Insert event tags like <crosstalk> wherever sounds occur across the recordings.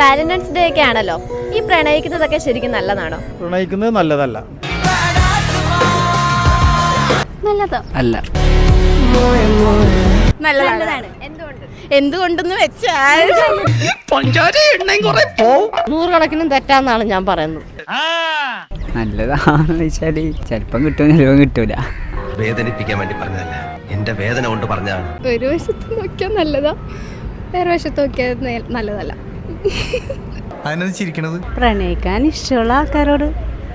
Valentine's day ഒക്കെ ആണല്ലോ. ഈ പ്രണയിക്കുന്നതൊക്കെ ശരിക്കും നല്ലതാണോ? പ്രണയിക്കുന്നത് നല്ലതല്ല. നല്ലതാ. അല്ല. നല്ലതാണ്. എന്തുകൊണ്ട്? എന്തുകൊണ്ടെന്ന് വെച്ചാൽ നൂറുകണക്കിനും തെറ്റാന്നാണ് ഞാൻ പറയുന്നത്. നല്ലതാണെന്ന് വെച്ചാൽ ചെലപ്പം കിട്ടും ചെലപ്പം കിട്ടൂല. വേദനിപ്പിക്കാൻ വേണ്ടി പറഞ്ഞതല്ല? എന്റെ വേദന കൊണ്ട് പറഞ്ഞതാണ്. ഒരു വശത്ത് നോക്കിയാൽ നല്ലതാ വേറെ വശത്ത് നോക്കിയാൽ നല്ലതല്ല. <laughs> ചിരിക്കണത്? പ്രണയിക്കാൻ ഇഷ്ടമുള്ള ആൾക്കാരോട്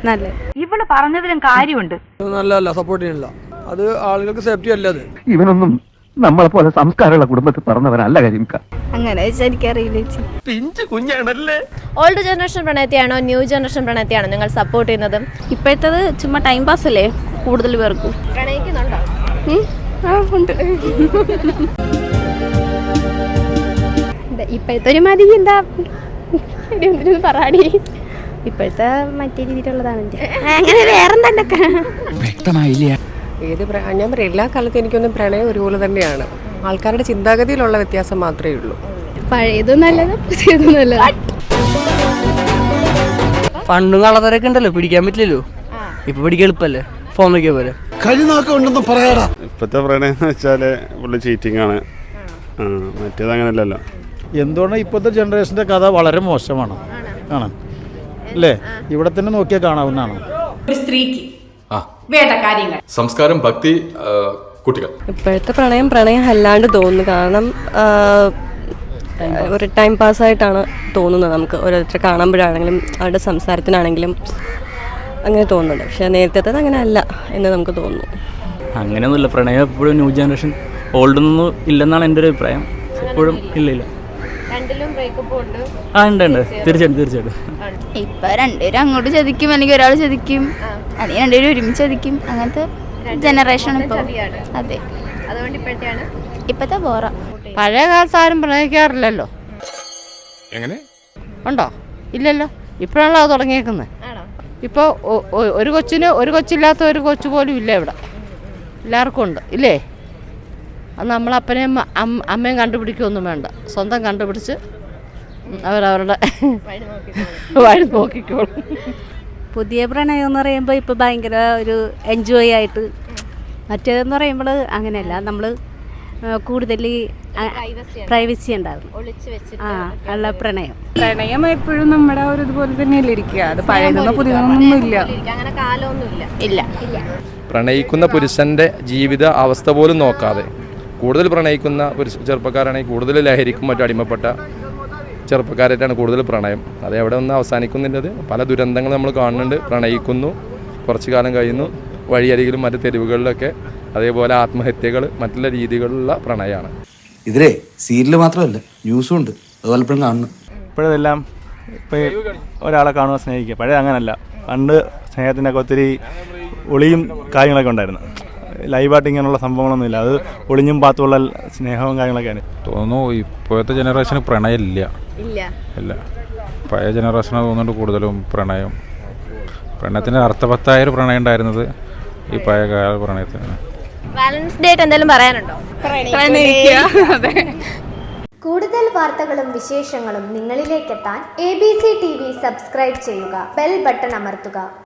നല്ല ഇവൾ പറഞ്ഞതിലും കാര്യമുണ്ട്. നല്ലതല്ല സപ്പോർട്ട് ചെയ്യണില്ല. അത് ആളുകൾക്ക് സേഫ്റ്റി അല്ല അത്? ഇവനൊന്നും നമ്മളെ പോലെ സംസ്കാരമുള്ള കുടുംബത്തിൽ പറഞ്ഞവനല്ല കരിമിക്ക. അങ്ങനെ പിഞ്ചു കുഞ്ഞാണല്ലേ? ഓൾഡ് ജനറേഷൻ പ്രണയത്തെയാണോ ന്യൂ ജനറേഷൻ പ്രണയത്തെയാണോ നിങ്ങൾ സപ്പോർട്ട് ചെയ്യുന്നത്? ഇപ്പോഴത്തത് ചുമ്മാ ടൈം പാസ് അല്ലേ? കൂടുതൽ പേർക്കും. പ്രണയിക്കുന്നുണ്ടോ? ഉണ്ട്. <laughs> ഇപ്പോഴത്തെ ഒരു മതി എന്താ? പറയാടി ഇപ്പോഴത്തെ മറ്റേ രീതിയിലുള്ളതാണ് അങ്ങനെ വേറെ വ്യക്തമായില്ല. ഏത് ഞാൻ പറയാം എല്ലാ കാലത്തും എനിക്കൊന്നും പ്രണയം ഒരുപോലെ തന്നെയാണ്. ആൾക്കാരുടെ ചിന്താഗതിയിലുള്ള വ്യത്യാസം മാത്രമേ ഉള്ളൂ. പഴയതും നല്ലത് പുതിയതും നല്ലത്. പണ്ടും കള്ളത്തരൊക്കെ ഉണ്ടല്ലോ പിടിക്കാൻ പറ്റില്ലല്ലോ. ഇപ്പൊ പിടിക്കാൻ എളുപ്പല്ലേ? ഫോൺ നോക്കിയ പോലെ കഴിനാക്കുണ്ടെന്ന് പറയാടാ. ഇപ്പോഴത്തെ പ്രണയം എന്ന് വെച്ചാൽ ഫുള്ള് ചീറ്റിംഗ് ആണ്. മറ്റേത് അങ്ങനെയല്ലല്ലോ. എന്തുകൊണ്ടാണ് ഇപ്പോഴത്തെ ജനറേഷന്റെ കഥ വളരെ മോശമാണ്? കാണാൻ അല്ലേ? ഇവിടെ തന്നെ നോക്കിയാൽ കാണാവുന്നതാണ്. ഒരു സ്ത്രീക്ക് വേണ്ട കാര്യങ്ങൾ. സംസ്കാരം ഭക്തി കുട്ടികൾ. ഇപ്പോഴത്തെ പ്രണയം പ്രണയം അല്ലാണ്ട് തോന്നുന്നു. കാരണം ഒരു ടൈം പാസ്സായിട്ടാണ് തോന്നുന്നത് നമുക്ക് ഓരോരുത്തരെ കാണുമ്പോഴാണെങ്കിലും അവരുടെ സംസാരത്തിനാണെങ്കിലും അങ്ങനെ തോന്നുന്നുണ്ട്. പക്ഷെ നേരത്തെ അങ്ങനെ അല്ല എന്ന് നമുക്ക് തോന്നുന്നു. അങ്ങനെയൊന്നുമില്ല. പ്രണയം എപ്പോഴും ന്യൂ ജനറേഷൻ ഓൾഡൊന്നും ഇല്ലെന്നാണ് എന്റെ ഒരു അഭിപ്രായം. എപ്പോഴും ഇല്ല ഇല്ല ആ ഉണ്ട് ഉണ്ട്. തീർച്ചയായിട്ടും തീർച്ചയായിട്ടും. ഇപ്പൊ രണ്ടുപേരും അങ്ങോട്ട് ചതിക്കും അല്ലെങ്കിൽ ഒരാൾ ചതിക്കും. അല്ലെങ്കിൽ രണ്ടുപേരും ഒരുമിച്ച് ചതിക്കും. അങ്ങനത്തെ ജനറേഷൻ ഇപ്പൊ അതെ. അതുകൊണ്ട് ഇപ്പോഴത്തെയാണ് ഇപ്പത്തെ ബോറ. പഴയ കാലത്ത് ആരും പ്രണയിക്കാറില്ലല്ലോ എങ്ങനെ? ഉണ്ടോ? ഇല്ലല്ലോ. ഇപ്പോഴാണല്ലോ അത് തുടങ്ങിയേക്കുന്നത്. ആണോ? ഇപ്പോൾ ഒരു കൊച്ചിന് ഒരു കൊച്ചില്ലാത്ത ഒരു കൊച്ചു പോലും ഇല്ല ഇവിടെ. എല്ലാവർക്കും ഉണ്ട്. ഇല്ലേ? അത് നമ്മളപ്പനെയും അമ്മ- അമ്മയും കണ്ടുപിടിക്കുകയൊന്നും വേണ്ട. സ്വന്തം കണ്ടുപിടിച്ച് അവരവരുടെ <laughs> വഴി നോക്കിക്കോളും. പുതിയ പ്രണയം എന്ന് പറയുമ്പോൾ ഇപ്പോൾ ഭയങ്കര ഒരു എൻജോയ് ആയിട്ട് മറ്റേതെന്ന് പറയുമ്പോൾ അങ്ങനെയല്ല. നമ്മൾ കൂടുതൽ പ്രൈവസി ഉണ്ടാകും ഒളിച്ചു വെച്ചിട്ട് ആ ഉള്ള പ്രണയം. പ്രണയം എപ്പോഴും നമ്മുടെ ഒരു ഇതുപോലെ തന്നെയല്ലേ ഇരിക്കുക. അത് പഴയതൊന്നും പുതിയതൊന്നും ഇല്ല. അങ്ങനെ കാലമൊന്നുമില്ല. ഇല്ല. പ്രണയിക്കുന്ന പുരുഷന്റെ ജീവിത അവസ്ഥ പോലും നോക്കാതെ. കൂടുതൽ പ്രണയിക്കുന്ന ഒരു ചെറുപ്പക്കാരാണെങ്കിൽ കൂടുതൽ ലഹരിക്കും മറ്റും അടിമപ്പെട്ട ചെറുപ്പക്കാരായിട്ടാണ് കൂടുതൽ പ്രണയം. അത് എവിടെ ഒന്ന് അവസാനിക്കുന്നില്ലത് പല ദുരന്തങ്ങൾ നമ്മൾ കാണുന്നുണ്ട് പ്രണയിക്കുന്നു കുറച്ച് കാലം കഴിയുന്നു. വഴിയരികിലും മറ്റു തെരുവുകളിലൊക്കെ അതേപോലെ ആത്മഹത്യകൾ മറ്റുള്ള രീതികളിലുള്ള പ്രണയമാണ്. ഇതിലേ സീരിയൽ മാത്രമല്ല ന്യൂസും ഉണ്ട്. അതുപോലെ കാണുന്നു. ഇപ്പോഴതെല്ലാം ഇപ്പോൾ ഒരാളെ കാണുക സ്നേഹിക്കുക. പഴയ അങ്ങനല്ല. പണ്ട് സ്നേഹത്തിനൊക്കെ ഒത്തിരി ഒളിയും കാര്യങ്ങളൊക്കെ ഉണ്ടായിരുന്നു. ലൈവായിട്ട് ഇങ്ങനെയുള്ള സംഭവങ്ങളൊന്നുമില്ല. അത് ഒളിഞ്ഞും പാത്തുള്ള സ്നേഹവും കാര്യങ്ങളൊക്കെയാണ്. തോന്നുന്നു ഇപ്പോഴത്തെ ജനറേഷന് പ്രണയമില്ല. ഇല്ല. പഴയ ജനറേഷന് തോന്നുന്നുണ്ട് കൂടുതലും പ്രണയം. പ്രണയത്തിന് അർത്ഥവത്തായ ഒരു പ്രണയം ഉണ്ടായിരുന്നത് ഈ പഴയ കാല പ്രണയത്തിന്. വാലന്റൈൻസ് ഡേ ആയിട്ട് എന്തെങ്കിലും പറയാനുണ്ടോ? കൂടുതൽ വാർത്തകളും വിശേഷങ്ങളും നിങ്ങളിലേക്കെത്താൻ A B C T V subscribe ചെയ്യുക. ബെൽ ബട്ടൺ അമർത്തുക.